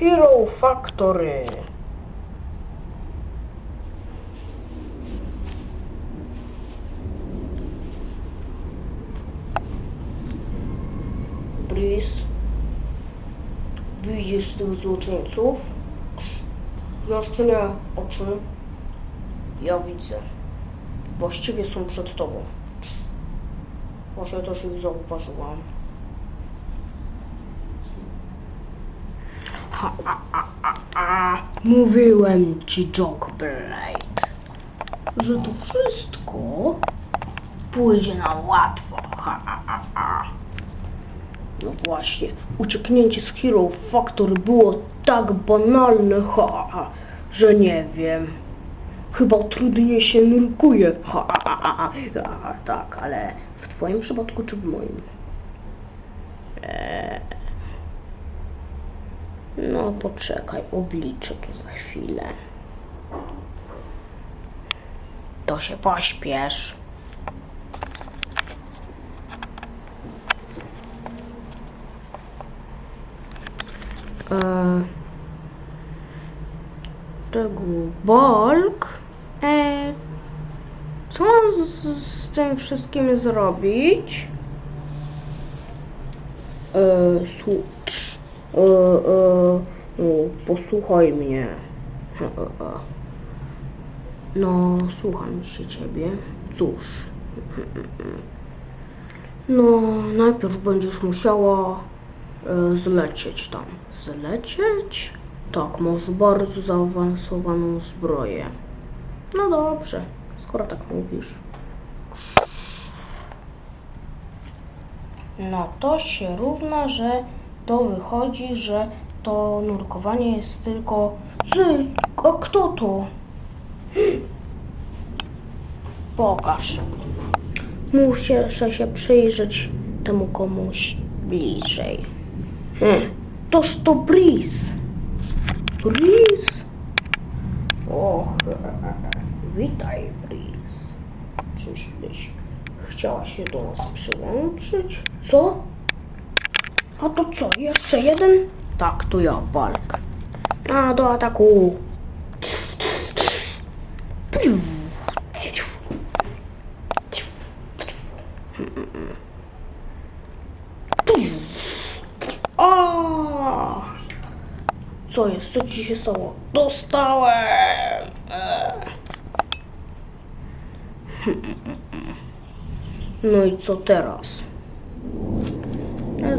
Hero Factory. Breeze. Widzisz tych złoczyńców? Nie, oczy. Ja widzę. Właściwie są przed tobą. Może też ich zauważyłam. Ha, a, a, a, a. Mówiłem ci, Jockblade, że to wszystko pójdzie nam łatwo. Ha, a, a, a. No właśnie, ucieknięcie z Hero Factory było tak banalne, ha, ha, że nie wiem. Chyba trudniej się nurkuje. Ha, ha, ha, ha, ha. Tak, ale w twoim przypadku czy w moim? Eee. No poczekaj, obliczę to za chwilę. To się pośpiesz. Eee, tego bulk. Eee, co mam z, z tym wszystkim zrobić? Eee. E, e, no, posłuchaj mnie. E, e. No, słucham się ciebie. Cóż. No, najpierw będziesz musiała e, zlecieć tam. Zlecieć? Tak, masz bardzo zaawansowaną zbroję. No dobrze, skoro tak mówisz. No to się równa, że to wychodzi, że to nurkowanie jest tylko z... A kto to? Pokaż. Muszę się przyjrzeć temu komuś bliżej. Hmm. Toż to Breeze. Breeze? Och, witaj Breeze. Czyżbyś chciała się do nas przyłączyć? Co? A to co, jeszcze jeden? Tak, to ja, walk. A, do ataku. O! Co jest? Co ci się stało? Dostałem! No i co teraz?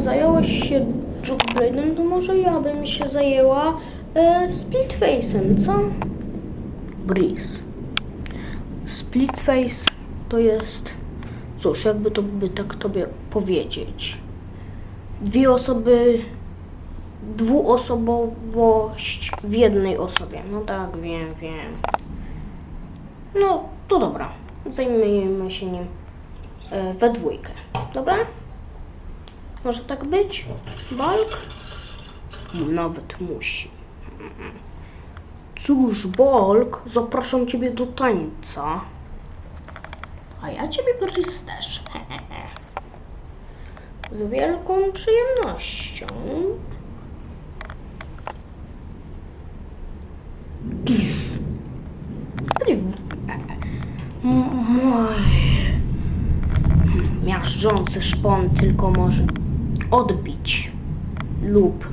Zająłeś się Jockblade'em, to może ja bym się zajęła e, Splitface'em, co? Breeze. Splitface to jest... Cóż, jakby to by tak tobie powiedzieć. Dwie osoby... Dwuosobowość w jednej osobie. No tak, wiem, wiem. No, to dobra. Zajmijmy się nim e, we dwójkę. Dobra? Może tak być? Balk? Nawet musi. Cóż, Bolk, zapraszam ciebie do tańca. A ja ciebie Brys też. Z wielką przyjemnością. Miażdżący szpon tylko może odbić lub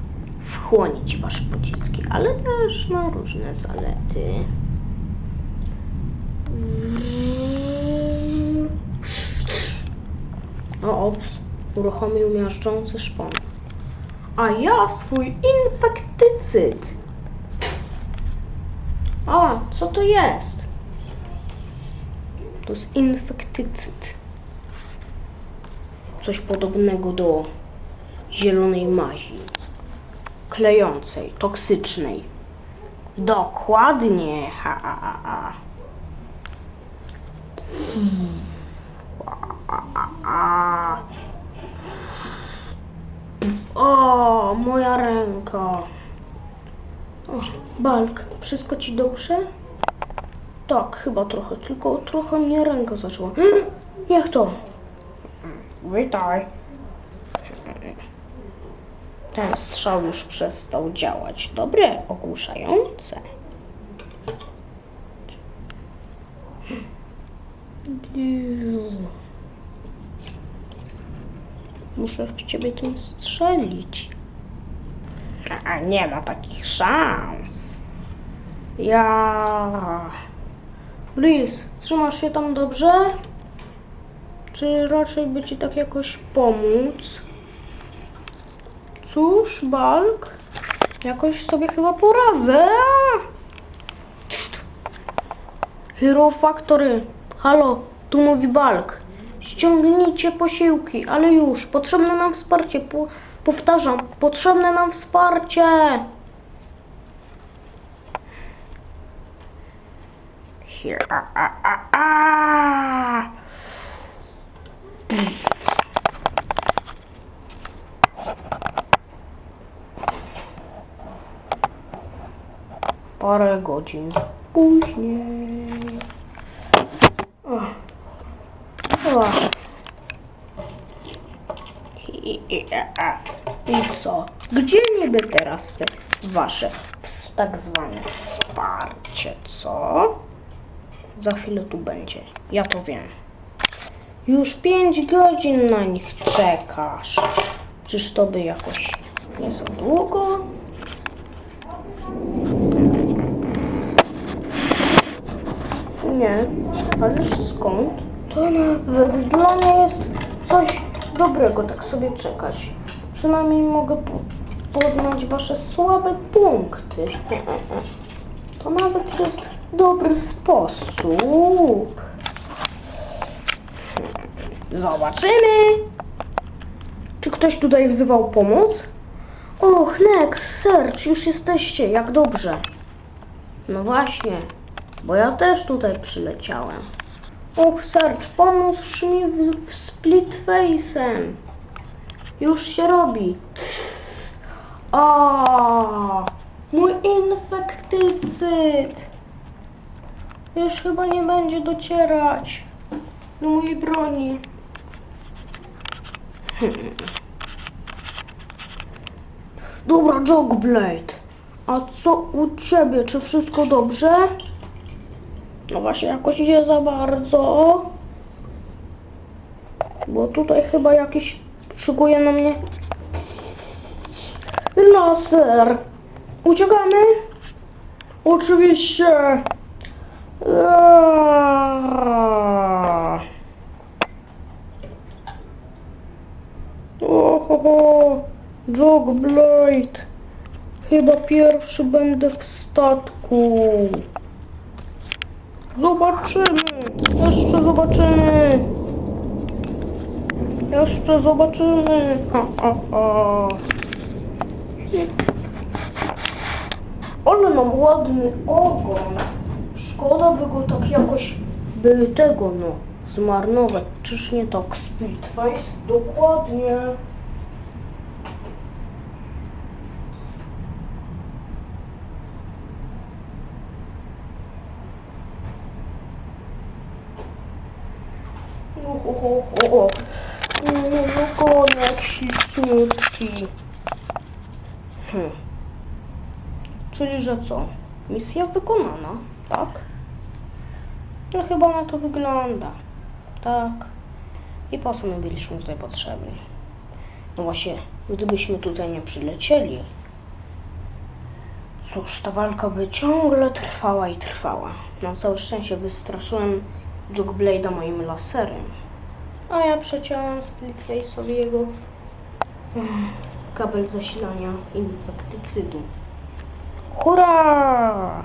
wchłonić wasze pociski, ale też ma różne zalety. O, ops, uruchomił miażdżący szpon. A ja swój infektycyd. A, co to jest? To jest infektycyd. Coś podobnego do zielonej mazi. Klejącej, toksycznej. Dokładnie. Ha, ha, ha, ha. O, moja ręka. O, Balk, wszystko ci dobrze? Tak, chyba trochę, tylko trochę mnie ręka zaczęła. Niech to. Witaj. Ten strzał już przestał działać. Dobre, ogłuszające. Muszę w ciebie tym strzelić. A nie ma takich szans. Ja. Liz, trzymasz się tam dobrze? Czy raczej by ci tak jakoś pomóc? Cóż, Balk, jakoś sobie chyba poradzę. Hero Factory, halo, tu mówi Balk. Ściągnijcie posiłki, ale już, potrzebne nam wsparcie. Po, powtarzam, potrzebne nam wsparcie. Here, a, a, a, a. Parę godzin później. O. I, co? Gdzie niby teraz te wasze tak zwane wsparcie, co? Za chwilę tu będzie. Ja to wiem. Już pięć godzin na nich czekasz. Czyż to by jakoś nie za długo? Nie, ależ skąd? To nawet dla mnie jest coś dobrego tak sobie czekać. Przynajmniej mogę po poznać wasze słabe punkty. To nawet jest dobry sposób. Zobaczymy. Czy ktoś tutaj wzywał pomoc? Och, Nex, Serge, już jesteście, jak dobrze. No właśnie, bo ja też tutaj przyleciałem. Och, Serge, pomóż mi w, split face'em. Już się robi. O, mój infektycyd. Już chyba nie będzie docierać do mojej broni. Dobra, Jogblade. A co u ciebie? Czy wszystko dobrze? No właśnie, jakoś nie za bardzo. Bo tutaj chyba jakiś szykuje na mnie laser. Uciekamy? Oczywiście. Aaaa. Ohoho, Jogblade. Chyba pierwszy będę w statku. Zobaczymy. Jeszcze zobaczymy. Jeszcze zobaczymy. Ale mam ładny ogon. Szkoda by go tak jakoś by tego no zmarnować. Czyż nie tak Splitface? Dokładnie. Ho, ho, ho. Konek śliczniutki. Hm. Czyli, że co? Misja wykonana, tak? No chyba na to wygląda. Tak. I po co my byliśmy tutaj potrzebni? No właśnie, gdybyśmy tutaj nie przylecieli, cóż, ta walka by ciągle trwała i trwała. Na całe szczęście wystraszyłem Jugblade'a moim laserem. A ja przeciąłem Splitface'owi jego kabel zasilania infektycydu. Hurra!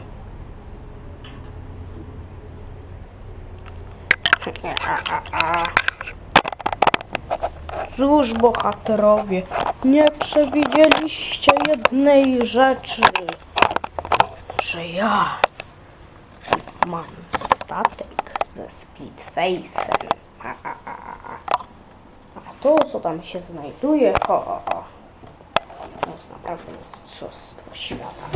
Cóż, bohaterowie, nie przewidzieliście jednej rzeczy, że ja mam statek ze Splitface'em. A, a, a, a, a. To, co tam się znajduje, o, o, o. To jest naprawdę mistrzostwo świata.